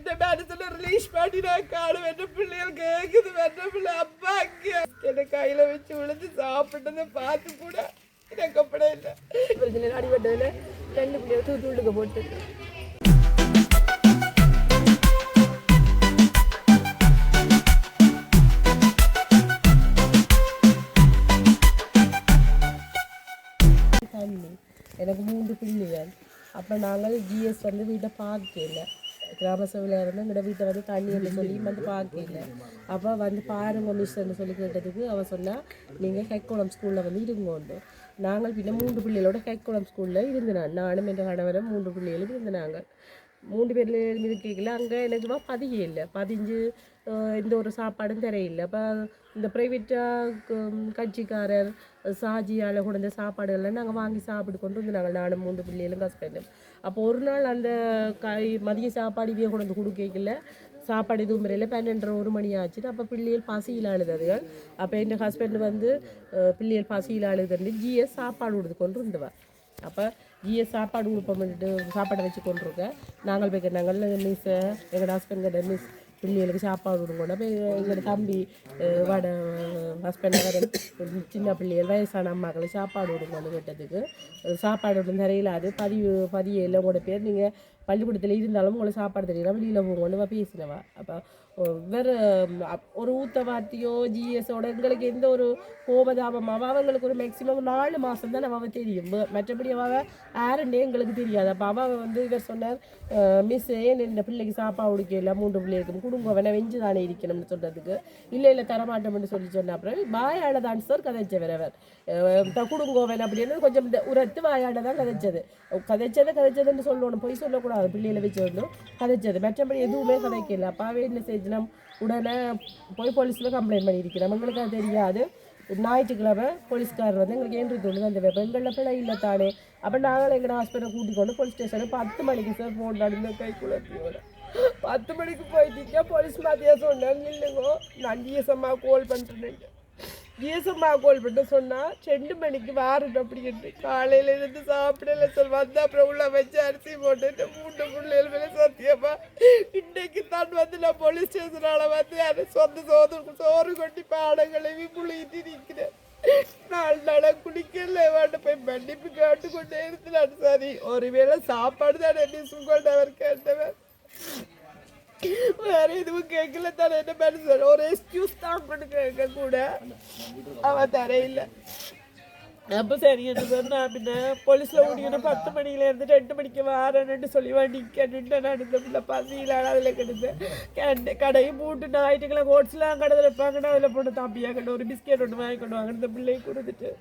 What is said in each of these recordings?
എന്റെ മനസ്സിന് റിലീസ് പാട്ടി ഞാൻ കാണും എന്റെ പിള്ളേർ കേൾക്കുന്നു എന്റെ പിള്ളേ അമ്മ എന്റെ കയ്യില വെച്ച് വിളിച്ച് സാപ്പിട്ടെന്ന് பார்த்து கூட எனக்கு அப்படி இல்லை பிரச்சனை அடிபட்டதில் ரெண்டு பிள்ளைய தூத்து உள்ளுக்க போட்டு தண்ணி எனக்கு மூன்று பிள்ளைகள் அப்போ நாங்கள் ஜிஎஸ் வந்து வீட்டை பார்க்கல கிராம சபையில் இருந்து எங்களோட வீட்டை வந்து தண்ணி என்று சொல்லி வந்து பார்க்கல. அப்போ வந்து பாருங்க மிஸ்ன்னு சொல்லி கேட்டதுக்கு அவள் சொன்னால் நீங்கள் கைக்குளம் ஸ்கூலில் வந்து இருங்கோண்டு நாங்கள் பின்ன மூன்று பிள்ளைகளோட கைக்குளம் ஸ்கூலில் இருந்தினான் நானும் எங்கள் கணவரும் மூன்று பிள்ளைகளும் இருந்தினாங்க மூன்று பேர்ல இருக்கல அங்கே எனக்குமா பதிய இல்லை. பதிஞ்சு இந்த ஒரு சாப்பாடும் தரையில்லை. அப்போ இந்த ப்ரைவேட்டாக கட்சிக்காரர் சாஜியால் கொண்டு வந்த சாப்பாடுகள்லாம் நாங்கள் வாங்கி சாப்பிட்டு கொண்டு வந்து நாங்கள் நானும் மூன்று பிள்ளைகளும் ஹஸ்பண்டும் அப்போ ஒரு நாள் அந்த காய் மதிய சாப்பாடு இவையே கொண்டு வந்து கொடுக்கல சாப்பாடு எதுவும் இல்லை பன்னெண்டரை ஒரு மணி ஆச்சு அப்போ பிள்ளைகள் பசியில் அழுதுகள் அப்போ என் ஹஸ்பண்ட் வந்து பிள்ளைகள் பசியில் அழுதுன்னு ஜிஎஸ் சாப்பாடு கொடுத்து கொண்டு இருந்தவா அப்போ ஜிஎஸ் சாப்பாடு கொடுப்போம்ட்டு சாப்பாடை வச்சு கொண்டிருக்கேன் நாங்கள் போய் நாங்கள் மிஸ்ஸை எங்கள் ஹஸ்பண்ட் கிட்ட மிஸ் பிள்ளைகளுக்கு சாப்பாடு கொடுக்கணும் அப்போ எங்களோட தம்பி வடை வட ஹஸ்பண்ட் வர சின்ன பிள்ளைகள் வயசான அம்மாக்களுக்கு சாப்பாடு கொடுக்கணும் கேட்டதுக்கு சாப்பாடு ஒன்றும் தெரியலாது பதிவு பதிவு எல்லாம் உங்களோட பேர் நீங்கள் பள்ளிக்கூடத்தில் இருந்தாலும் உங்களுக்கு சாப்பாடு தெரியல வெளியில் போங்கன்னு பேசினவா அப்போ வேறு ஒரு ஊத்த வார்த்தையோ ஜிஎஸோட எங்களுக்கு எந்த ஒரு கோபதாபம் அவங்களுக்கு ஒரு மேக்ஸிமம் நாலு மாதம் தான் அவள் தெரியும். மற்றபடி அவள் யாருன்னே எங்களுக்கு தெரியாது. அப்போ அவள் வந்து இவர் சொன்னார் மிஸ் ஏன் இந்த பிள்ளைக்கு சாப்பாடு கொடுக்கல மூன்று பிள்ளைகளுக்கும் குடும்பம் வேணா வெஞ்சு தானே இருக்கணும்னு சொல்கிறதுக்கு இல்லை இல்லை தரமாட்டோம்னு சொல்லி சொன்ன அப்புறம் வாயால தான் சார் கதைச்சவர் அவர். குடுங்கோவன் அப்படின்னு கொஞ்சம் இந்த உரத்து வாயால தான் கதைச்சது. கதைச்சதை கதைச்சதுன்னு சொல்லணும் பொய் சொல்லக்கூடாது பிள்ளைகளை வச்சு வந்து கதைச்சது. மற்றபடி எதுவுமே கதைக்கல. அப்பாவே என்ன செஞ்சோம் உடனே போய் போலீஸில் கம்ப்ளைண்ட் பண்ணியிருக்கிறோம். எங்களுக்கு அது தெரியாது. ஞாயிற்றுக்கிழமை போலீஸ்காரர் வந்து எங்களுக்கு ஏன்று தோணுது அந்த பெண்களில் பிள்ளை இல்லை தானே. அப்போ நாங்கள் எங்கள் ஹாஸ்பிட்டல் கூட்டிக் கொண்டு போலீஸ் ஸ்டேஷனில் பத்து மணிக்கு சார் ஃபோன் நடந்த கை குழப்பியோட பத்து மணிக்கு போயிட்டீங்க. போலீஸ் மாதிரியா சொன்னேன். இல்லைங்கோ நான் ஜிஎஸ்எம்மா கால் பண்ணுறேன் ஜிஎஸ்எம்மா கால் பண்ண சொன்னால் ரெண்டு மணிக்கு வாரட்டும் அப்படின்ட்டு காலையில இருந்து சாப்பிடல சொல் வந்து அப்புறம் உள்ள வச்சு அரிசி போட்டுட்டு மூண்டு பிள்ளைகள் மேலே சத்தியமா? இன்னைக்கு தான் வந்து நான் போலீஸ் ஸ்டேஷனால வந்து அதை சொந்த சோறு சோறு கொட்டி பாடம் கழுவி நிற்கிறேன். நாலு நாளாக குளிக்கல வேண்ட போய் மன்னிப்பு கேட்டு கொண்டே இருந்தான் சரி ஒருவேளை சாப்பாடு தானே என்ன சுங்கொண்டவர் கேட்டவர். வேற எதுவும் கேட்கல தர என்ன மனுஷன் ஒரு எக்ஸ்கியூஸ் தான் பண்ணு கேட்க கூட. அவன் தரையில்லை அப்போ சரி என்ன சொன்னான் பின்ன போலீஸில் ஓடிக்கணும் பத்து மணியில இருந்து ரெண்டு மணிக்கு வாரேன்னு சொல்லி வண்டிக்கு நான் இந்த பிள்ளை பசியில் அதில் கிடந்தேன் கேண்ட கடையை போட்டு ஞாயிற்றுக்கெல்லாம் ஹோட்ஸ்லாம் கடையில் வைப்பாங்கன்னா அதில் போட்டு தம்பியாக கண்டு ஒரு பிஸ்கெட் ஒன்று வாங்கி கொண்டு வாங்கினது பிள்ளையை கொடுத்துட்டு.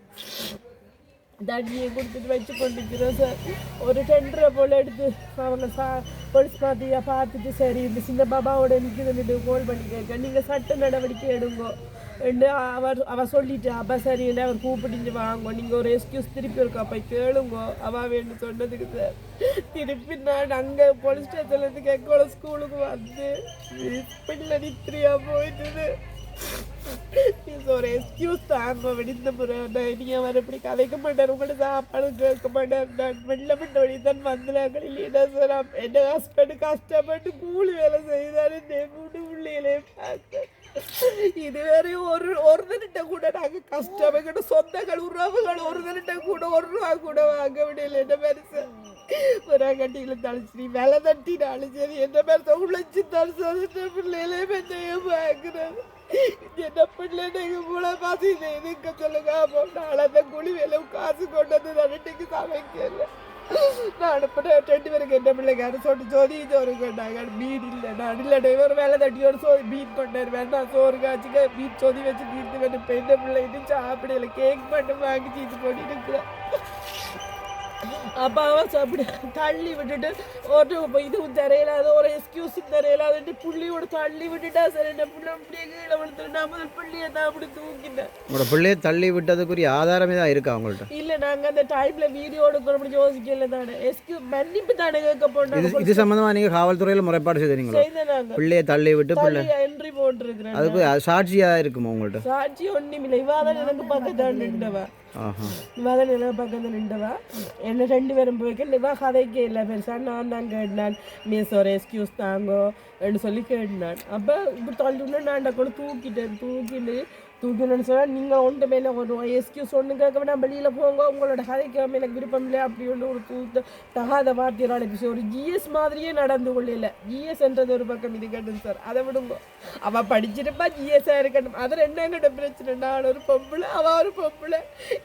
தண்ணியை கொடுத்துட்டு வச்சு கொண்டிருக்கிறோம் சார் ஒரு டெண்டரை போல் எடுத்து அவங்க சா போலீஸ் பார்த்தியா பார்த்துட்டு சரி இந்த சின்ன பாபாவோட நிற்குதுன்னு கோல் பண்ணி கேட்க நீங்கள் சட்ட நடவடிக்கை எடுங்கோ. என்று அவர் அவ சொல்லிட்டு அப்பா சரி இல்லை அவர் கூப்பிட்டு வாங்கோ. நீங்கள் ஒரு எக்ஸ்கியூஸ் திருப்பி இருக்கா போய் கேளுங்கோ. அவள் வேணும் சொன்னதுக்கு சார் திருப்பி நான் அங்கே போலீஸ் ஸ்டேஷன்லேருந்து கேட்கல ஸ்கூலுக்கு வந்து பிள்ளை நித்திரியாக போயிட்டுது. இது ஒரு எக்ஸ்கியூஸ் தாங்க வெடித்த முறை நீங்கள் அவர் இப்படி கதைக்க மாட்டார் உங்களோட சாப்பாடு கேட்க மாட்டார் நான் வெளில விட்ட வழி தான் வந்தாங்க இல்லையா சார் என்ன ஹஸ்பண்ட் கஷ்டப்பட்டு கூலி வேலை செய்தாரு. மூணு உள்ளே பார்க்க இது வேற ஒரு ஒருத்தனிட்ட கூட நாங்கள் கஷ்டப்பட்டு சொந்தங்கள் உறவுகள் ஒருத்தனிட்ட கூட ஒரு ரூபா கூட வாங்க முடியல என்ன பெருசு ஒரு கட்டியில் தழிச்சு வேலை தட்டி சரி என்ன பெருசா உழைச்சி தளிச்சு பிள்ளைகளே பெண்ணையே பார்க்குறது என்ன பிள்ளை நீங்க மூளை பாசி இதுக்க சொல்லுங்க? அப்போ நாளை அந்த குழி வேலை காசு கொண்டு வந்து நடுட்டுக்கு சமைக்கல. நான் அனுப்பின ரெண்டு பேருக்கு என்ன பிள்ளைங்க? அது சொல்லிட்டு ஜோதி சோறு கொண்டாங்க மீன் இல்லை நான் இல்லை டிரைவர் வேலை தட்டி சோறு மீன் கொண்டாரு வேண்டாம் சோறு காய்ச்சிக்க மீன் சொதி வச்சு தீர்த்து வேணும் இப்போ என்ன பிள்ளை இது சாப்பிடல. கேக் மட்டும் வாங்கி சீத்து போட்டு இருக்கிறேன். அப்போ அவன் அப்படி தள்ளி விட்டுட்டு ஒரு இதுவும் தரையிலாத ஒரு எக்ஸ்கியூஸும் தரையிலாதட்டு புள்ளியோட தள்ளி விட்டுட்டா சரி என்ன புள்ள அப்படியே கீழே விழுந்துட்டு நான் முதல் புள்ளியை தான் அப்படி தூக்கிட்டேன் உங்களோட பிள்ளையை தள்ளி விட்டதுக்குரிய ஆதாரமே தான் இருக்கா அவங்கள்ட்ட இல்ல நாங்க அந்த டைம்ல வீடியோ எடுக்கணும் அப்படி யோசிக்கல தானே எஸ்கியூ மன்னிப்பு தானே கேட்க இது போனாங்க இது சம்மந்தமாக நீங்கள் காவல்துறையில் முறைப்பாடு செய்தீங்களா பிள்ளையை தள்ளி விட்டு பிள்ளை என்ட்ரி போட்டிருக்கிறேன் அதுக்கு அது சாட்சியாக இருக்குமா உங்கள்கிட்ட சாட்சி ஒண்ணுமில்லை இவாதான் எனக்கு பக்கத்தான் மகன் எல்லாம் இவா பக்கத்தில் நின்றவா? என்ன ரெண்டு பேரும் போய்க்கு இவா கதைக்கே இல்லை பெருசா. நான் தான் கேட்டான். மிஸ் ஒரு எக்ஸ்கியூஸ் தாங்கோ. என்று சொல்லி கேட்டான். அப்போ இப்படி தள்ளிட்டு நான் கூட தூக்கிட்டேன். தூக்கிட்டு தூக்கணும்னு சொன்னால் நீங்கள் ஒன்று மேலே ஒரு எஸ்கியூஸ் ஒன்று கேட்க வேணாம் வெளியில் போங்க. உங்களோட கதைக்காம எனக்கு விருப்பம் இல்லை அப்படி ஒன்று ஒரு தூத்த தகாத வார்த்தையால் பேசி ஒரு ஜிஎஸ் மாதிரியே நடந்து கொள்ளல. ஜிஎஸ்ன்றது ஒரு பக்கம் இது கேட்டுங்க சார் அதை விடுங்க. அவள் படிச்சிருப்பா ஜிஎஸ்ஸாக இருக்கட்டும். அது என்னோட பிரச்சனை? நான் ஒரு பொம்பளை அவள் ஒரு பொம்பளை.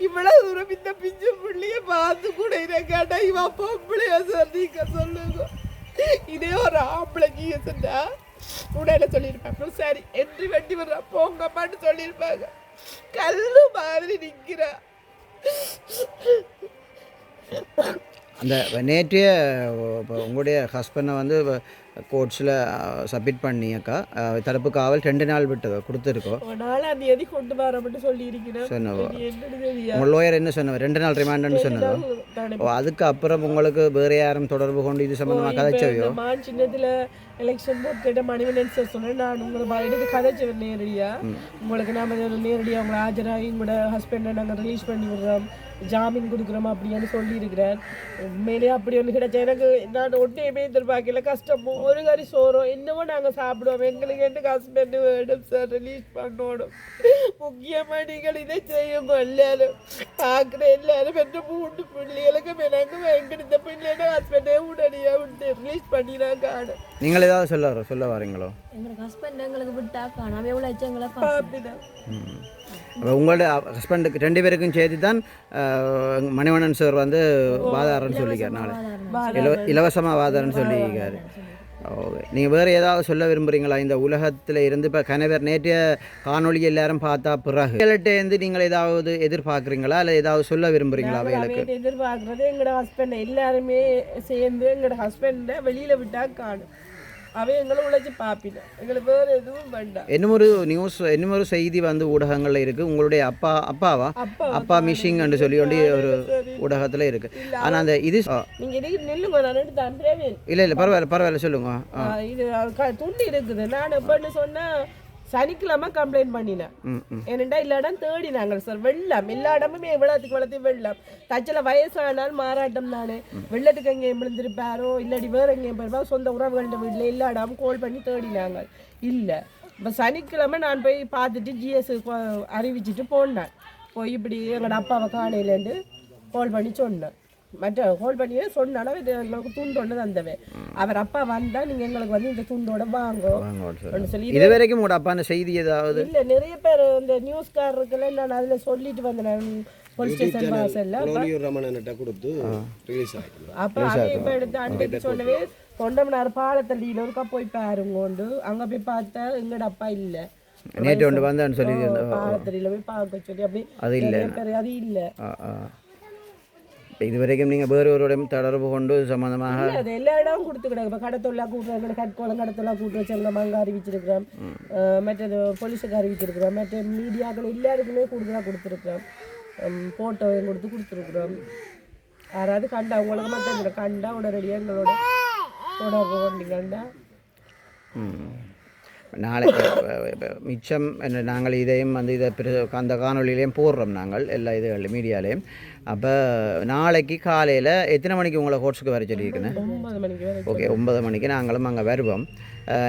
இவ்வளோ தூரம் இந்த பிஞ்சு பிள்ளையை பார்த்து கூட இதை கேட்டால் இவன் பொம்பளையா சார் நீங்கள் சொல்லுங்க. இதே ஒரு ஆம்பளை ஜிஎஸ்ண்டா உடனே சொல்லியிருப்பாங்க சரி என்று வெட்டி வர்றா போங்கம்மான்னு சொல்லியிருப்பாங்க. கல்லு மாதிரி நிற்கிறா அந்த நேற்றைய இப்போ உங்களுடைய ஹஸ்பண்டை வந்து கோர்ட்ஸில் சப்மிட் பண்ணியக்கா அஹ், தடுப்பு காவல் ரெண்டு நாள் விட்டதோ கொடுத்துருக்கோ. நாலாம் தேதி கொண்டு வரப்பட்டு சொன்னவோ? உங்கள் லோயர் என்ன சொன்னவர் ரெண்டு நாள் ரிமாண்டுன்னு சொன்னதோ? ஓ அதுக்கு அப்புறம் உங்களுக்கு வேறு யாரும் தொடர்பு கொண்டு இது சம்மந்தமாக கதைச்சவையோ மான் சின்னத்துல எலெக்ஷன் போர்ட் கேட்ட மணிவனன் சார் சொன்னேன் நான் உங்களை எடுத்து கதைச்சவர் நேரடியா. உங்களுக்கு நாம ஒரு நேரடியா உங்களை ஆஜராகி உங்களோட ஹஸ்பண்டை நாங்கள் ரிலீஸ் பண்ணி விடுறோம். ஜாமீன் கொடுக்குறோம் அப்படின்னு சொல்லியிருக்கிறேன். உண்மையிலேயே அப்படி ஒன்று கிடைச்சா எனக்கு நான் ஒன்றையுமே எதிர்பார்க்கல. கஷ்டமோ ஒரு கறி சோறோ என்னவோ நாங்கள் சாப்பிடுவோம். எங்களுக்கு என்ன ஹஸ்பண்ட் வேணும் சார் ரிலீஸ் பண்ணணும். முக்கியமாக நீங்கள் இதை செய்யுங்க எல்லாரும் பார்க்குற எல்லாரும் என்ற மூன்று பிள்ளைகளுக்கு எனக்கு எங்கிட்ட பிள்ளையோட ஹஸ்பண்டே உடனடியாக விட்டு ரிலீஸ் பண்ணி நான் காணும். நீங்கள் ஏதாவது சொல்ல சொல்ல வரீங்களோ? எங்களுக்கு ஹஸ்பண்ட் எங்களுக்கு விட்டா காணாம. எவ்வளோ எச்சங்களை. அப்ப உங்களோட ஹஸ்பண்டுக்கு ரெண்டு பேருக்கும் சேர்த்து தான் மணிவண்ணன் சார் வந்து வாதாரன்னு சொல்லிக்கார் நாளை இலவ இலவசமாக வாதாரன்னு சொல்லியிருக்காரு. ஓகே. நீங்கள் வேறு ஏதாவது சொல்ல விரும்புகிறீங்களா இந்த உலகத்தில் இருந்து இப்போ கணவர் நேற்றைய காணொளி எல்லாரும் பார்த்தா பிறகு. இருந்து நீங்கள் ஏதாவது எதிர்பார்க்குறீங்களா? இல்லை ஏதாவது சொல்ல விரும்புகிறீங்களா அவைகளுக்கு எதிர்பார்க்கறது எங்களோட ஹஸ்பண்ட் எல்லாருமே சேர்ந்து எங்களோட ஹஸ்பண்டை வெளியில விட்டா காணும். அவை எங்களை உழைச்சி பார்ப்பினோம் எங்களுக்கு வேறு எதுவும் வேண்டாம் இன்னும் ஒரு நியூஸ் இன்னும் ஒரு செய்தி வந்து ஊடகங்களில் இருக்குது உங்களுடைய அப்பா அப்பாவா? அப்பா அப்பா மிஷிங்னு சொல்லி கொண்டு ஒரு ஊடகத்தில் இருக்குது ஆனால் அந்த இது நீங்க இதுக்கு நில்லுங்க நான் எடுத்து அனுப்புறேன் இல்லை இல்லை பரவாயில்ல பரவாயில்ல சொல்லுங்க இது துண்டு இருக்குது நான் எப்பன்னு சொன்னா சனிக்கிழமை கம்ப்ளைண்ட் பண்ணினேன். ஏனெண்டா எல்லா இடம் தேடினாங்க சார். வெள்ளம். எல்லா இடமுமே எவ்வளோத்துக்கு வளர்த்து வெள்ளம். தச்சில வயசானால் மாறாட்டம் தானே வெள்ளத்துக்கு எங்கேயும் விழுந்திருப்பாரோ இல்லாட்டி வேற எங்கேயும் போயிருப்பாரோ சொந்த உறவுகள்ட்ட வீட்டில் எல்லா இடமும் கால் பண்ணி தேடினாங்க. இல்லை. இப்போ சனிக்கிழமை நான் போய் பார்த்துட்டு ஜிஎஸ் அறிவிச்சிட்டு போனேன். போய் இப்படி எங்களோட அப்பாவை காணையிலேருந்து கால் பண்ணி சொன்னேன். மற்ற கால் பண்ணி சொன்னாலும் இது எங்களுக்கு துண்டு தந்தவே. அவர் அப்பா வந்தா நீங்க எங்களுக்கு வந்து இந்த துண்டோட வாங்கோ. சொல்லி இது வரைக்கும் உங்களோட அப்பா அந்த செய்தி ஏதாவது? இல்ல நிறைய பேர் இந்த நியூஸ்காரருக்கெல்லாம் நான் அதுல சொல்லிட்டு வந்தேன். போலீஸ் ஸ்டேஷன் வாசல்ல கொடுத்து ரிலீஸ் ஆகிக்கலாம் அப்ப அதை இப்ப எடுத்து அன்றைக்கு சொல்லவே தொண்டமனார் பாலத்தடியில ஒருக்கா போய் பாருங்கோண்டு. அங்க போய் பார்த்தா எங்கட அப்பா இல்ல. நேற்று ஒன்று வந்தான்னு சொல்லி பாலத்தடியில போய் பார்க்க சொல்லி அப்படி அது இல்ல. அது இல்ல. ஆ ஆ இப்ப இது வரைக்கும் நீங்கள் வேறு ஒருவரையும் தொடர்பு கொண்டு சம்மந்தமாக அது எல்லா இடமும் கொடுத்துக்கிடாங்க இப்போ கடத்தொல்லா கூட்டுறாங்க கட்கோளம் கடத்தொல்லா கூட்டு வச்சிருந்தோம் அங்கே அறிவிச்சிருக்கிறோம் மற்றது போலீஸுக்கு அறிவிச்சிருக்கிறோம் மற்ற மீடியாக்கள் எல்லாருக்குமே கூடுதலாக கொடுத்துருக்குறோம் ஃபோட்டோவையும் கொடுத்து கொடுத்துருக்குறோம் யாராவது கண்டா உங்களுக்கு மட்டும் கண்டா உடனடியாக எங்களோட தொடர்பு கொண்டீங்கன்னா ம். நாளைக்கு மிச்சம் என்ன நாங்கள் இதையும் வந்து இதை அந்த காணொலியிலையும் போடுறோம் நாங்கள் எல்லா இதுகளில் மீடியாலையும். அப்போ நாளைக்கு காலையில் எத்தனை மணிக்கு உங்களை கோர்ட்ஸுக்கு வர சொல்லியிருக்கேன் ஓகே ஒன்பது மணிக்கு நாங்களும் அங்கே வருவோம்.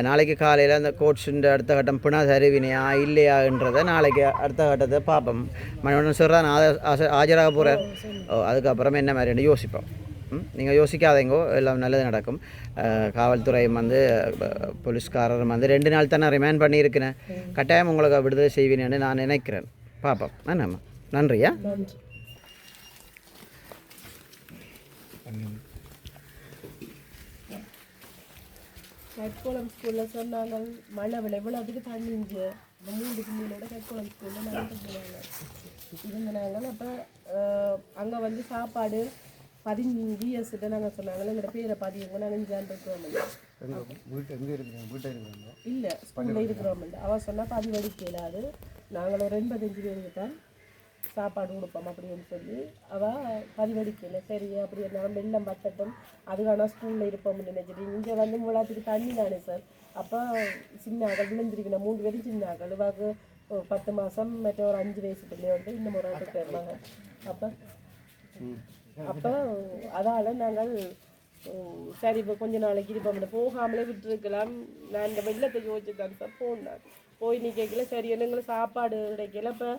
நாளைக்கு காலையில் அந்த கோட்ஸுன்ற அடுத்த கட்டம் பிண சரிவினையா இல்லையான்றதை நாளைக்கு அடுத்த கட்டத்தை பார்ப்போம். மணிவண்ணன் சார் தான் ஆஜராக போகிறார் ஓ அதுக்கப்புறம் என்ன மாதிரின்னு யோசிப்போம். நீங்கள் யோசிக்காதீங்கோ எல்லாம் நல்லது நடக்கும் காவல்துறையும் வந்து போலீஸ்காரரும் வந்து ரெண்டு நாள் தானே ரிமைண்ட் பண்ணியிருக்கிறேன் கட்டாயம் உங்களுக்கு விடுதலை செய்வீனு நான் நினைக்கிறேன் பார்ப்போம் என்னம்மா நன்றியா நன்றி கட்கோளம் ஸ்கூலில் சொன்னாங்க மழை விளை இவ்வளோத்துக்கு தண்ணி இங்கே இந்த மூன்று பிள்ளைகளோட கட்கோளம் ஸ்கூலில் நடந்து போனாங்க இருந்தாங்க அப்போ அங்கே வந்து சாப்பாடு பதினஞ்சு இயர்ஸ்கிட்ட நாங்கள் சொன்னாங்க எங்களோட பேரை பதிவுங்க நாங்கள் இஞ்சான் இருக்கிறோம் இல்லை ஸ்கூலில் இருக்கிறோம் அவள் சொன்னால் பதிவு அடிக்கல அது நாங்கள் ஒரு எண்பத்தஞ்சு பேருக்கு தான் சாப்பாடு கொடுப்போம் அப்படின்னு சொல்லி அவள் பதிவடிக்கல சரி அப்படி இருந்தாலும் வெள்ளம் பத்தட்டும். அதுக்கான ஸ்கூலில் இருப்போம்னு நினைச்சிட்டு இங்கே வந்து முழாத்துக்கு தண்ணி தானே சார் அப்போ சின்ன ஆக்கள் விழுந்திருக்கணும். மூணு பேரும் சின்ன ஆக்கள். இவாக்கு பத்து மாதம் மற்ற ஒரு அஞ்சு வயசு பிள்ளையோண்டு இன்னும் ஒரு ஆட்டு பேருமாங்க அப்போ அப்போ அதால் நாங்கள் சரி இப்போ கொஞ்ச நாளைக்கு இருப்போம் போகாமலே விட்டுருக்கலாம். நான் இந்த வெள்ளத்தை யோசிச்சு தான் சார் போனேன். போய் நீ கேட்கல சரி என்னங்களும் சாப்பாடு கிடைக்கல. இப்போ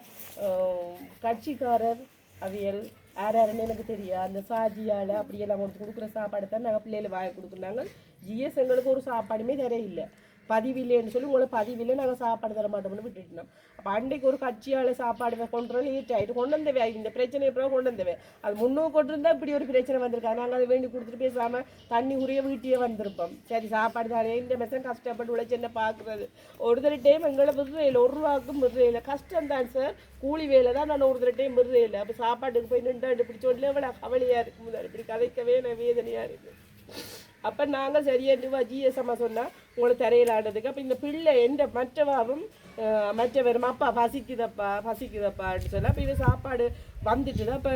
கட்சிக்காரர் அவியல் யார் யாருன்னு எனக்கு தெரியும் அந்த சாஜியால் அப்படியெல்லாம் கொடுத்து கொடுக்குற சாப்பாடு தான் நாங்கள் பிள்ளைகளை வாங்கி கொடுக்குறாங்க ஜிஎஸ் எங்களுக்கு ஒரு சாப்பாடுமே தர இல்லை பதிவில்லைன்னு சொல்லி உங்களை பதிவில்லை நாங்கள் சாப்பாடு தர மாட்டோம்னு விட்டுட்டோம் அப்போ அன்றைக்கு ஒரு கட்சியால் சாப்பாடு கொண்டு லேட் ஆகிட்டு கொண்டு வந்தவே இந்த பிரச்சனை எப்போ கொண்டு வந்தவே. அது முன்னோக்கு கொண்டு இருந்தால் இப்படி ஒரு பிரச்சனை வந்திருக்காங்க நாங்கள் அதை வேண்டி கொடுத்துட்டு பேசாமல் தண்ணி உரிய வீட்டையே வந்திருப்போம். சரி சாப்பாடு தானே இந்த மெசன் கஷ்டப்பட்டு உழைச்சி என்ன பார்க்குறது ஒரு தடவை டைம் எங்களை விடுறையில் ஒரு ரூபாக்கும் விடுறையில் கஷ்டம் தான் சார் கூலி வேலை தான் நான் ஒரு தடவை டைம் விடுறையில் அப்போ சாப்பாட்டுக்கு போய் நின்று பிடிச்சோடல எவ்வளோ கவலையாக இருக்கும் இப்படி கதைக்கவே நான் வேதனையாக இருக்குது அப்போ நாங்கள் சரியாக ஜிஎஸ்எம்மா சொன்னால் உங்களை தரையில் ஆடுறதுக்கு அப்போ இந்த பிள்ளை எந்த மற்றவாவும் மற்றவரும் அப்பா பசிக்குதப்பா பசிக்குதப்பான்னு சொல்லி அப்போ இது சாப்பாடு வந்துட்டு தான் இப்போ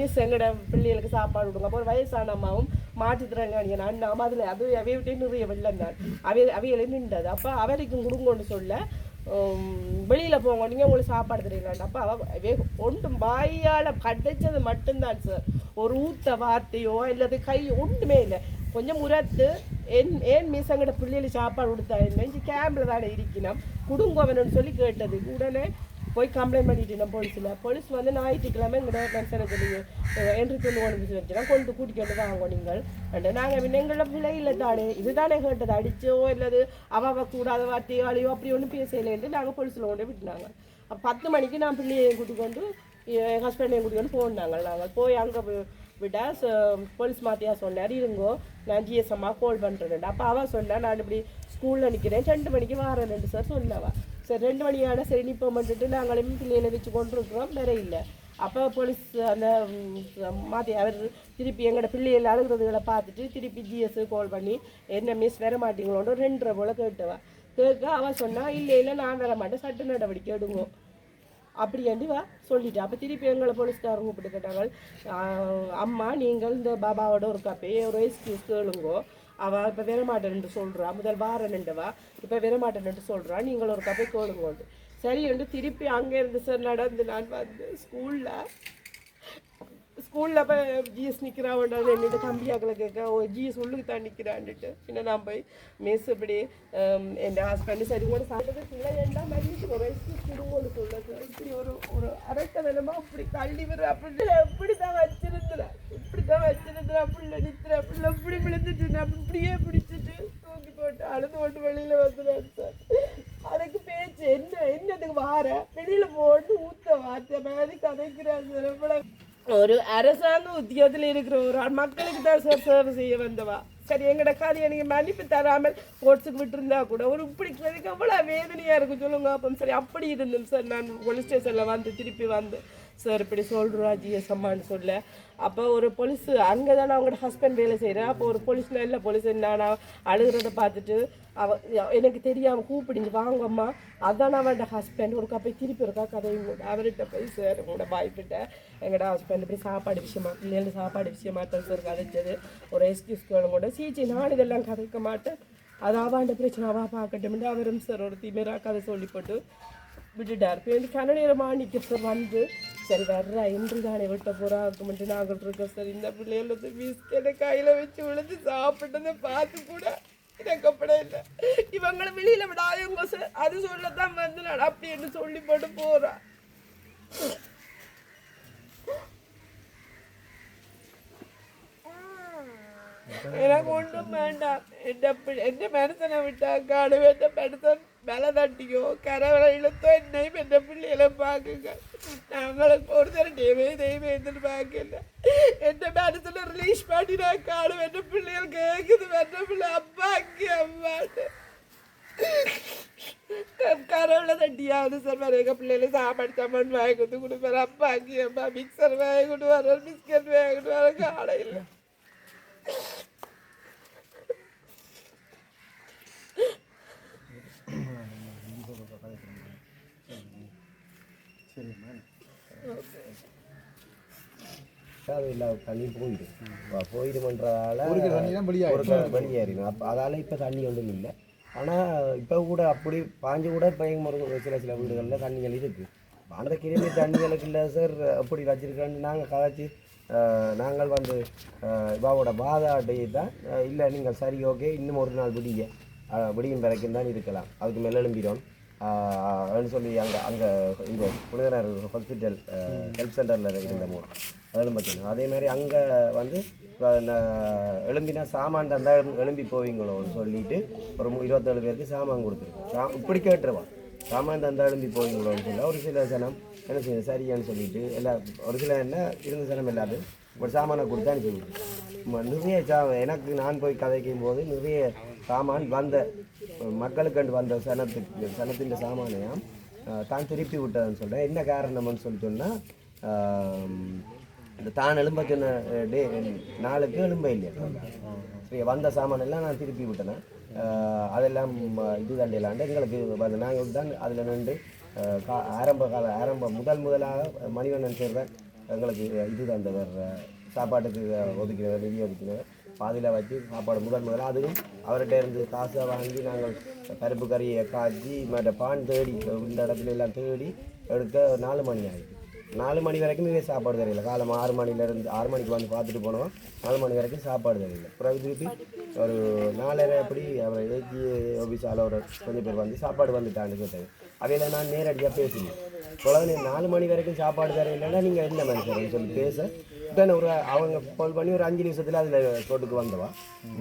மிஸ் எங்களோட பிள்ளைகளுக்கு சாப்பாடு விடுங்க அப்போ ஒரு வயசான அம்மாவும் மாற்றுத்திறனாளிங்க அம்மா அதில் அது அவைய விட்டே நிறைய வெள்ளம் தான். அவை அவையில நின்றது. அப்போ அவருக்கும் கொடுங்கன்னு சொல்ல வெளியில் போங்க. நீங்கள் உங்களுக்கு சாப்பாடு தெரியலான் அப்போ அவ ஒன்றும் வாயால் கடைச்சது மட்டும்தான் சார் ஒரு ஊத்த வார்த்தையோ அல்லது கை ஒன்றுமே இல்லை. கொஞ்சம் உரத்து என் ஏன் மிஸ் அங்கிட்ட பிள்ளைகளுக்கு சாப்பாடு கொடுத்தாருன்னு இஞ்சி கேம்பில் தானே இருக்கணும் வேணும்னு சொல்லி கேட்டது உடனே போய் கம்ப்ளைண்ட் பண்ணிட்டு போலீஸில் போலீஸ் வந்து ஞாயிற்றுக்கிழமை எங்களோட மனுஷனை சொல்லி என்று சொல்லி ஒன்று வச்சுனா கொண்டு கூட்டிட்டு வாங்க நீங்கள் அண்ட் நாங்கள் எங்களோட பிள்ளை இல்லை தானே இதுதானே கேட்டது அடிச்சோ இல்லது அவ கூடாத வார்த்தையோ அழியோ அப்படி ஒன்றும் பேசலைன்ட்டு நாங்கள் போலீஸில் கொண்டு விட்டுனாங்க அப்போ பத்து மணிக்கு நான் பிள்ளையை கூட்டிக்கொண்டு என் ஹஸ்பண்டையும் கூட்டிக்கொண்டு போனாங்க நாங்கள் போய் அங்கே விட போலீஸ் மாத்தியா சொன்னார் இருங்கோ நான் ஜிஎஸ்எம்மா கால் பண்ணுறேன் அப்போ அவள் சொன்னா நான் இப்படி ஸ்கூலில் நிற்கிறேன் ரெண்டு மணிக்கு வரேன் ரெண்டு சார் சொன்னவா. சரி ரெண்டு மணி ஆனால் சரி நிற்போம் பண்ணிட்டு நாங்களும் பிள்ளைகளை வச்சு கொண்டு இருக்கிறோம் வேற இல்லை. அப்போ போலீஸ் அந்த மாற்றி அவர் திருப்பி எங்களோட பிள்ளைகள் அழுகிறதுகளை பார்த்துட்டு திருப்பி ஜிஎஸ் கால் பண்ணி என்ன மிஸ் வர மாட்டீங்களோன்னு ரெண்டரை போல் கேட்டவா. கேட்க அவள் சொன்னால் இல்லை இல்லை நான் வர மாட்டேன். சட்ட நடவடிக்கை எடுங்கோ. அப்படியாண்டி வா சொல்லிட்டு அப்போ திருப்பி எங்களை போலீஸ்காரங்க கூப்பிட்டு கேட்டாங்க அம்மா நீங்கள் இந்த பாபாவோட ஒரு கப்பே ஒரு எக்ஸ்கியூஸ் கேளுங்கோ. அவள் இப்போ வரமாட்டேன்னு சொல்கிறா முதல் வாரன்னுவா இப்போ வரமாட்டேன்னு சொல்கிறா நீங்கள் ஒரு கப்பை கேளுங்கோண்டு சரி என்று திருப்பி அங்கே இருந்து சார் நடந்து நான் வந்து ஸ்கூலில் ஸ்கூலில் இப்போ ஜீஸ் ஜிஎஸ் நிற்கிறான்றது தம்பி தம்பியாக்களை கேட்க ஓ ஜீஸ் உள்ளுக்கு தான் நிற்கிறான்ட்டு பின்ன நான் போய் மிஸ் இப்படி என் ஹஸ்பண்டு சரி கூட சாப்பிட்டது பிள்ளை எல்லாம் மன்னிச்சு ஒரு வயசு குடும்பம்னு சொல்லுது இப்படி ஒரு ஒரு அரட்ட நிலமா இப்படி தள்ளி விடுற அப்படி எப்படி தான் வச்சிருந்துறேன். இப்படி தான் வச்சிருந்துறேன் பிள்ளை நிற்கிறேன். பிள்ளை இப்படி விழுந்துட்டு நான் இப்படியே பிடிச்சிட்டு தூக்கி போட்டு அழுது போட்டு வெளியில் வந்துடுறேன் சார். அதுக்கு பேச்சு என்ன என்னதுக்கு வார வெளியில் போட்டு ஊத்த வார்த்தை மாதிரி கதைக்கிறார் சார் எவ்வளவு ஒரு அரசாங்க உத்தியோகத்தில் இருக்கிற ஒரு ஆள். மக்களுக்கு தான் சார் சேவை செய்ய வந்தவா? சரி எங்கட காரியம் நீங்கள் மன்னிப்பு தராமல் கோட்ஸுக்கு விட்டுருந்தா கூட ஒரு இப்படி எனக்கு எவ்வளோ வேதனையாக இருக்கும் சொல்லுங்க அப்போ சரி அப்படி இருந்தேன் சார் நான் போலீஸ் ஸ்டேஷனில் வந்து திருப்பி வந்து சார் இப்படி சொல்கிறா ஜிஎஸ்எம்மான்னு சொல்ல. அப்போ ஒரு போலீஸ் அங்கே தானே அவங்களோட ஹஸ்பண்ட் வேலை செய்கிறேன் அப்போ ஒரு போலீஸ் நல்ல போலீஸ் நான் அழுகிறத பார்த்துட்டு அவ எனக்கு தெரியாமல் கூப்பிடிஞ்சு வாங்கம்மா. அதான் அவனோட ஹஸ்பண்ட் ஒரு கப்பை திருப்பி இருக்கா கதையும் கூட அவர்கிட்ட போய் சார் உங்களோட பாய்ப்பிட்டேன் எங்களோட ஹஸ்பண்ட் இப்படி சாப்பாடு விஷயமா பிள்ளைகள் சாப்பாடு விஷயமா தான் கதைச்சது ஒரு எக்ஸ்கியூஸ் கூட. சீச்சி நான் இதெல்லாம் கதைக்க மாட்டேன். அது அவாண்ட பிரச்சனை அவா பார்க்கட்டும் அவரும் சார் ஒரு திமிரா கதை சொல்லிப்பட்டு விட்டுட்டார். இப்போ கனநேரமா மாணிக்க சார் வந்து சரி வர்றா இன்று தானே விட்ட போறா இருக்குமெண்டு நாங்கள் இருக்கோம் சார் இந்த பிள்ளைகளுக்கு பிஸ்கெட்டை கையில் வச்சு விழுந்து சாப்பிட்டதை பார்த்து கூட எனக்கு அப்படி இல்லை. இவங்களை வெளியில் விடாதவங்க சார் அது சொல்லத்தான் வந்து நான் அப்படின்னு சொல்லி போட்டு போறா. எனக்கு ஒன்றும் வேண்டாம். எந்த பி- எந்த மனுஷனை விட்டா காடு எந்த மனுஷன் மேலே தட்டியோ கரவரை இழுத்தோ என்னையும் எந்த பிள்ளைகளை பார்க்குங்க. நாங்களுக்கு ஒருத்தர் தெய்வே தெய்வம் எதிர்பார்க்கல எந்த மனுஷனை ரிலீஸ் பண்ணி நான் காடு எந்த பிள்ளைகள் கேட்குது எந்த பிள்ளை அப்பா அங்கே அம்மாட்டு கரவில் தட்டியாவது சார் வேறு எங்கள் பிள்ளைகளுக்கு சாப்பாடு சாமான் வாங்கி கொடுத்து கொடுப்பாரு. அப்பா அங்கே அம்மா தண்ணி போயிடும் இப்போ போயிடுமன்றதால ஒரு ஒரு வெளியேறிடும் அப்போ அதால் இப்போ தண்ணி ஒன்றும் இல்லை. ஆனால் இப்போ கூட அப்படி பாஞ்சு கூட இப்போ எங்கள் முருகன் சில சில வீடுகளில் தண்ணிகள் இருக்குது அந்த கிருமி தண்ணிகளுக்கு இல்லை சார் அப்படி வச்சிருக்கேன்னு நாங்கள் கதைச்சி நாங்கள் வந்து இவாவோட வாதாட்டையை தான். இல்லை நீங்கள் சரி ஓகே இன்னும் ஒரு நாள் விடிய விடியும் வரைக்கும் தான் இருக்கலாம். அதுக்கு மேலே எழும்பிடும் அப்படின்னு சொல்லி அங்கே அங்கே இந்த புனிதனர் ஹாஸ்பிட்டல் ஹெல்த் சென்டரில் இருந்த மூணு அதில் பார்த்தீங்கன்னா அதே மாதிரி அங்கே வந்து எழும்பினா சாமான் தந்தால் எழும்பி போவீங்களோன்னு சொல்லிட்டு ஒரு இருபத்தேழு பேருக்கு சாமான் கொடுத்துருக்கோம். சா இப்படி கேட்டுருவான் சாமான் தந்தா எழும்பி போவீங்களோன்னு சொல்ல ஒரு சில சனம் என்ன செய்யணும்? சரியான்னு சொல்லிட்டு எல்லா ஒரு சில என்ன? இருந்த சனம் எல்லாரும் ஒரு சாமானை கொடுத்து அனுப்பி நிறைய சா எனக்கு நான் போய் கதைக்கும் போது நிறைய சாமான் வந்த மக்களுக்கு வந்த சனத்துக்கு சனத்தின் சாமானையாம் தான் திருப்பி விட்டதுன்னு சொல்கிறேன் என்ன காரணம்னு சொல்லி சொன்னால் இந்த தான் எலும்ப சொன்ன டே நாளுக்கு எலும்ப இல்லையா? சரி வந்த சாமான் எல்லாம் நான் திருப்பி விட்டேன். அதெல்லாம் இது தண்டையிலாண்டு எங்களுக்கு நாங்கள் தான் அதில் நின்று கா ஆரம்ப கால ஆரம்ப முதல் முதலாக மணிவண்ணன் சேர்ந்த எங்களுக்கு இது தந்தவர் சாப்பாட்டுக்கு ஒதுக்கினவர் நிதி ஒதுக்கினவர். பாதியில் வச்சு சாப்பாடு முதல் முதலாக அதுவும் அவர்கிட்ட இருந்து காசாக வாங்கி நாங்கள் பருப்பு கறியை காய்ச்சி மற்ற பான் தேடி இந்த இடத்துல எல்லாம் தேடி எடுக்க நாலு மணி ஆகிடுச்சு நாலு மணி வரைக்கும் சாப்பாடு தெரியல. காலம் ஆறு மணிலேருந்து ஆறு மணிக்கு வந்து பார்த்துட்டு போனோம். நாலு மணி வரைக்கும் சாப்பாடு தெரியல. பிறகு திருப்பி ஒரு நாலரை அப்படி அவர் ஏஜி ஆஃபீஸால் ஒரு கொஞ்சம் பேர் வந்து சாப்பாடு வந்துட்டான்னு கேட்டாங்க அவையில் நான் நேரடியாக பேசினேன். குழந்தை நாலு மணி வரைக்கும் சாப்பாடு தரையில்லைன்னா நீங்கள் என்ன மனுஷன் சொல்லி பேச. உடனே ஒரு அவங்க கால் பண்ணி ஒரு அஞ்சு நிமிஷத்தில் அதில் தோட்டுக்கு வந்தவா.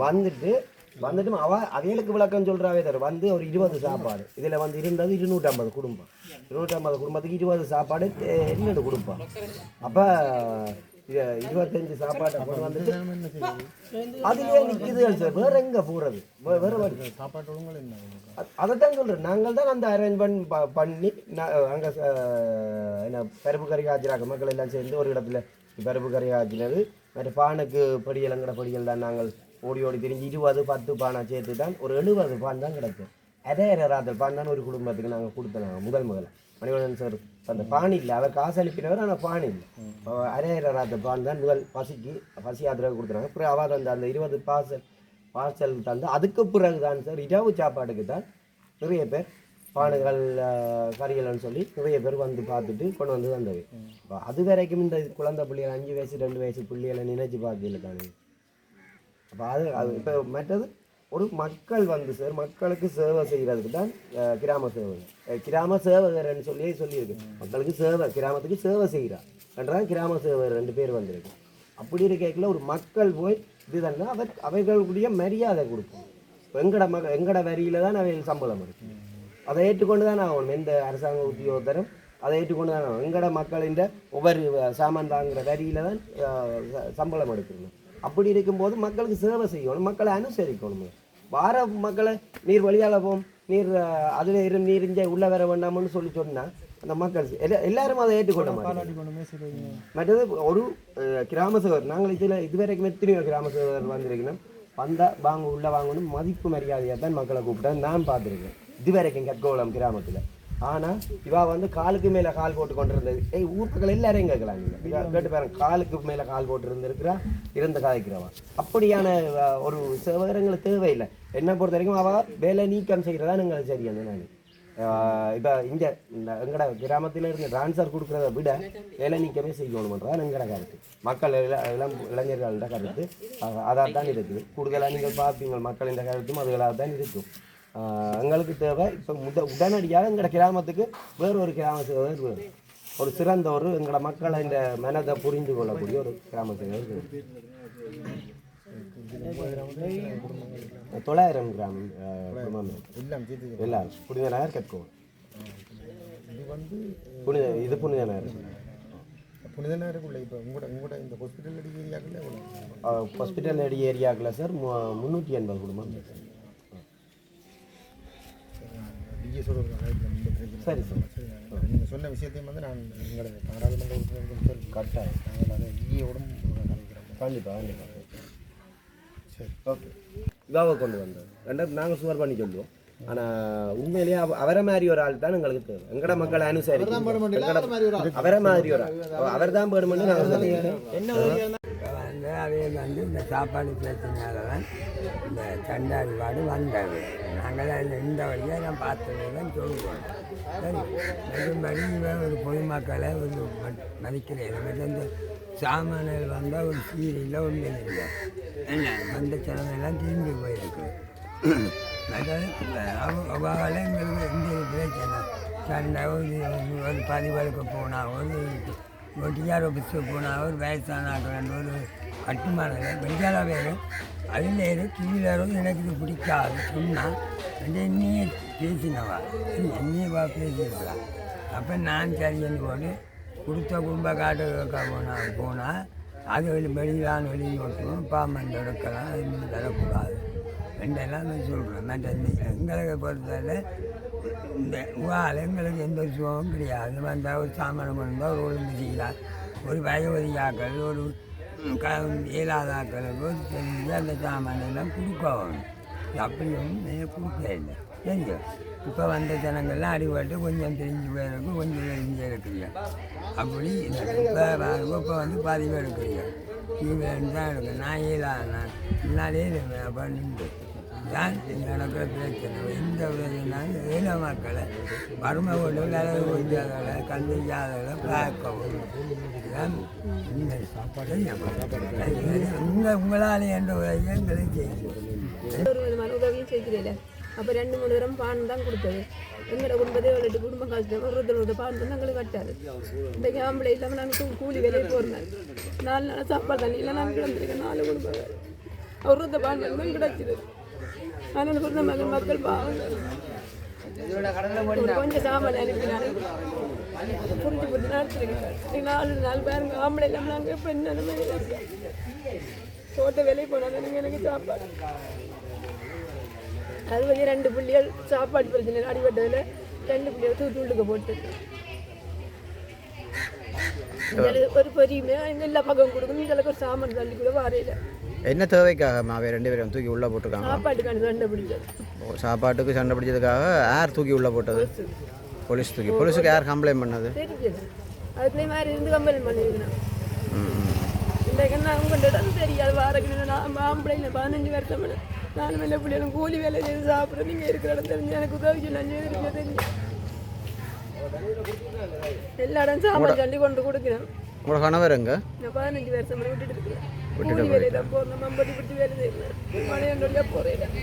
வந்துட்டு வந்துட்டு அவ அவைகளுக்கு விளக்கம் சொல்கிறாவே தரும் வந்து ஒரு இருபது சாப்பாடு. இதில் வந்து இருந்தது இருநூற்றம்பது குடும்பம். இருநூற்றம்பது குடும்பத்துக்கு இருபது சாப்பாடு என்னென்னு கொடுப்போம். அப்போ இருபத்தஞ்சு சாப்பாட்டை கொண்டு வந்துட்டு அதுலயே நிற்குது சார். வேற எங்க போறது? வே- வேற என்ன அ- அதைத்தான் சொல்றேன். நாங்கள் தான் அந்த அரேஞ்ச்மெண்ட் ப- பண்ணி அங்க என்ன பருப்பு கறி காய்ச்சிராக்க மக்கள் எல்லாம் சேர்ந்து ஒரு இடத்துல பருப்பு கறி காய்ச்சினது. மற்ற பானுக்கு படியலங்கிற படிகள் தான் நாங்கள் ஓடி ஓடி தெரிஞ்சு இருபது பத்து பானை சேர்த்து தான் ஒரு எழுபது பான் தான் கிடைக்கும். அதே ராத்திரி பான் தான் ஒரு குடும்பத்துக்கு நாங்கள் கொடுத்தோம் முதல் முதல்ல. மணிவண்ணன் சார் அந்த பானி இல்லை அவர் காசு அனுப்பினவர் ஆனால் பானி இல்லை. அரையர ராத்திரி பான் தான் முதல் பசிக்கு பசி ஆதரவு கொடுத்துறாங்க அப்புறம் அவள் அந்த அந்த இருபது பார்சல் பார்சல் தந்து அதுக்கு பிறகு தான் சார் இரவு சாப்பாட்டுக்கு தான் நிறைய பேர் பானுகள் கறிகள்னு சொல்லி நிறைய பேர் வந்து பார்த்துட்டு கொண்டு வந்து வந்தது அது வரைக்கும் இந்த குழந்தை பிள்ளைகள் அஞ்சு வயசு ரெண்டு வயசு பிள்ளைகளை நினைச்சு பார்க்கல தானே. அப்போ அது அது இப்போ மற்றது ஒரு மக்கள் வந்து சார் மக்களுக்கு சேவை செய்கிறதுக்கு தான் கிராம சேவை. கிராம சேவகர்னு சொல்லி சொல்லியிருக்கு. மக்களுக்கு சேவை கிராமத்துக்கு சேவை செய்கிறார் என்றால் கிராம சேவகர் ரெண்டு பேர் வந்திருக்கு. அப்படி இருக்கைக்குள்ள ஒரு மக்கள் போய் இதுதானே அவர் அவைகளுடைய மரியாதை கொடுக்கும். எங்கட மக எங்கட வரியில தான் அவைகள் சம்பளம் இருக்கு. அதை ஏற்றுக்கொண்டு தான் ஆகணும். எந்த அரசாங்க உத்தியோகத்தரும் அதை ஏற்றுக்கொண்டு தான் ஆகணும். எங்கட மக்களின் ஒவ்வொரு சாமான் தாங்குற வரியில தான் சம்பளம் எடுக்கணும். அப்படி இருக்கும்போது மக்களுக்கு சேவை செய்யணும் மக்களை அனுசரிக்கணும். வார மக்களை நீர் வழியால போம் நீர் அதுல இரு நீர் இங்கே உள்ள வர வேண்டாம்னு சொல்லி சொன்னா அந்த மக்கள் எல்லா- எல்லாரும் அதை ஏற்றுக்கொள்ள மாட்டாங்க. மற்றது ஒரு கிராம சேவர் நாங்கள் இதில் இதுவரைக்கும் எத்தனையோ கிராம சேவர் வந்திருக்கணும் வந்தா வாங்க உள்ள வாங்கணும் மதிப்பு மரியாதையாக தான் மக்களை கூப்பிட்டா நான் பார்த்துருக்கேன். இதுவரைக்கும் கற்கோளம் கிராமத்தில். ஆனால் இவா வந்து காலுக்கு மேலே கால் போட்டு கொண்டிருந்தது. ஏய் ஊர் மக்கள் எல்லாரையும் கேட்கலாம் நீங்கள் கேட்டு பாருங்க காலுக்கு மேலே கால் போட்டு இருந்திருக்கிறா இருந்து காய்க்கிறவா. அப்படியான ஒரு சேவகரங்களுக்கு தேவையில்லை. என்னை பொறுத்த வரைக்கும் அவள் வேலை நீக்கம் செய்கிறதா எங்களுக்கு அந்த நான் இப்போ இந்த எங்கட கிராமத்தில் இருந்து ட்ரான்ஸ்ஃபர் கொடுக்குறத விட வேலை நீக்கமே செய்யணுமன்றதான் எங்கட கருத்து. மக்கள் இளம் இளைஞர்களோட கருத்து. அஹ் தான் இருக்குது. கூடுதலாக நீங்கள் பார்ப்பீங்க மக்களின் கருத்தும் அதுகளாக தான் இருக்கும். எங்களுக்கு தேவை. இப்போ முத உடனடியாக எங்கட கிராமத்துக்கு வேறு ஒரு கிராம வேணும் ஒரு சிறந்த ஒரு எங்கட மக்களை இந்த மனதை புரிந்து கொள்ளக்கூடிய ஒரு கிராம சேவகர் வேணும் தொள்ளாயிரம் கிராமம் குடும்பம். எல்லாம் புனித நகர் கற்கோம் இது வந்து புனித இது புனித நகர். புனித நேரக்குள்ள இப்போ உங்களோட உங்களோட இந்த ஹாஸ்பிட்டல் அடி ஏரியாக்குள்ள ஹாஸ்பிட்டல் அடி ஏரியாக்கில் சார் முந்நூற்றி எண்பது குடும்பம் டிஎஸோட சரி சார் நீங்கள் சொன்ன விஷயத்தையும் வந்து நான் எங்களோட நாடாளுமன்ற உறுப்பினர்கள் சொல்லி கட்டாயம் நாங்கள் அதை ஈயோடும் கலைக்கிறோம் கண்டிப்பாக கண்டிப்பாக சரி ஓகே இவாவை கொண்டு வந்தோம் ரெண்டாவது நாங்கள் சுவர் பண்ணி சொல்லுவோம் ஆனால் உண்மையிலேயே அவ- அவரை மாதிரி ஒரு ஆள் தான் எங்களுக்கு தேவை எங்கட மக்களை அனுசரி அவரை மாதிரி ஒரு ஆள் அவர் தான் பேடுமென்று நாங்கள் என்ன அந்த வந்து இந்த சாப்பாடு பிரச்சனையால் தான் இந்த சண்டாடிபாடு வந்தது. நாங்கள் அதில் இந்த வழியாக நான் பார்த்தது தான் சொல்லுவோம் சரி மறுபடி ஒரு பொதுமக்களை ஒரு மதிக்கிறேன். மற்ற இந்த சாமானில் வந்தால் ஒரு சீரியலில் ஒன்றும் இல்லை. என்ன? வந்த சிலமெல்லாம் தீர்ந்து போயிருக்கு. அவங்கள எங்களுக்கு இந்த பிரச்சனை. சண்டை ஒரு ஒரு பதிவலுக்கு போனால் ஒரு ஒட்டியார் டிஆர் ஆஃபீஸுக்கு போனால் ஒரு வயசான ஒரு கட்டுமானம் பெஞ்சாலா வேறு அதில் கீழேரும் எனக்கு இது பிடிக்காது சொன்னால் அந்த என்னையே பேசினவா? என்னையே வா பேசியிருக்கலாம் அப்போ நான் சரின்னு போட்டு கொடுத்த கும்ப காட்டு போனால் போனால் அது வெளி வெளியிலான வெளியே ஓட்டுவோம் பாம்பன் எடுக்கலாம் இன்னும் தரக்கூடாது ரெண்டெல்லாம் நான் சொல்கிறேன் எங்களுக்கு பொறுத்தவரை இந்த உவால் எங்களுக்கு எந்த சுகமும் கிடையாது. வந்தால் ஒரு சாமானம் வந்தால் ஒரு ஒழுங்கு செய்யலாம். ஒரு வயவதியாக்கள் ஒரு க இயலாதாக்களுக்கு ஒரு செஞ்சு அந்த சாமானெல்லாம் எல்லாம் அப்படி ஒன்றும் நீங்கள் கொடுக்க இல்லை தெரிஞ்சு இப்போ வந்த ஜனங்கள்லாம் அடிபட்டு கொஞ்சம் தெரிஞ்சு போயிருக்கு கொஞ்சம் தெரிஞ்சு இருக்கிறீங்க அப்படி இப்போ இப்போ வந்து பதிவு பேர் இருக்கிறீங்க நீங்கள் தான் இருக்கு நான் ஏழா நான் முன்னாலே அப்படின்னு நின்று தான் நடக்கிற பிரச்சனை. இந்த பிரச்சனைனாலும் ஈழ மக்களை வறுமை கொண்டு விளையாட கொஞ்சாதவளை கண்டிக்காதவளை பார்க்கவும். இதுதான் இந்த உங்கள் உங்களால் என்ற உதவியை எங்களை செய்யும் ஒரு விதமான உதவியும் செய்கிறீங்க அப்போ ரெண்டு மூணு தரம் பான் தான் கொடுத்தது. எங்களோட குடும்பத்தை விளையாட்டு குடும்பம் கஷ்டம் ஒரு ஒருத்தரோட பான் தான் எங்களுக்கு கட்டாது இந்த ஆம்பளை இல்லாமல் நாங்கள் கூலி வேலையை போகிறேன் நாலு நாள் சாப்பாடு தண்ணி இல்லை நாங்கள் கிடந்திருக்கேன் நாலு குடும்பம். ஒரு ஒருத்த பான் தான் கிடச்சிது. ஆனால் குடும்ப மகன் மக்கள் பாவம். கொஞ்சம் சாமான் அனுப்பினாரு. புரிஞ்சு புரிஞ்சு நடத்திருக்கேன் நாலு நாலு பேருங்க ஆம்பளை இல்லாமல் நாங்கள் இப்போ என்ன தோட்ட வேலைக்கு போனால் நீங்கள் எனக்கு சாப்பாடு. அது வந்து ரெண்டு புள்ளிகள் சாப்பாடு பிரச்சனை அடிபட்டதில் ரெண்டு புள்ளிகள் தூத்து உள்ளுக்க போட்டு. ஒரு பெரிய எல்லா பக்கம் கொடுக்கணும் எங்களுக்கு ஒரு சாமான் தள்ளி கூட வரையில என்ன தேவைக்காக மாவே ரெண்டு பேரும் தூக்கி உள்ளே போட்டிருக்காங்க சாப்பாட்டுக்கான சண்டை பிடிச்சது சாப்பாட்டுக்கு சண்டை பிடிச்சதுக்காக யார் தூக்கி உள்ளே போட்டது போலீஸ் தூக்கி போலீஸுக்கு யார் கம்ப்ளைண்ட் பண்ணது அதுக்குள்ளே மாதிரி இருந்து உங்கள்கிட்ட இடம் தெரியாது வாரக்கிழமை நான் ஆம்பளைங்க பதினஞ்சு வருஷம் நாலு வேலை பிள்ளைகளும் கூலி வேலை செய்து சாப்பிட்ற நீங்கள் இருக்கிற இடம் தெரிஞ்சு எனக்கு உதவி செய்திருக்க தெரிஞ்சு எல்லா இடம் சாமான் சொல்லி கொண்டு கொடுக்கிறேன் உங்களோட கணவர் எங்க? பதினஞ்சு வருஷம் வரை விட்டுட்டு வேலை தான் போகிறேன் மம்பட்டி பிடிச்சி வேலை செய்கிறேன் மலையாண்டோடைய போகிறேன்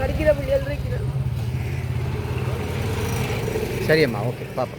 படிக்கிற பிள்ளைகள் இருக்கிறேன் சரியம்மா ஓகே பாப்பா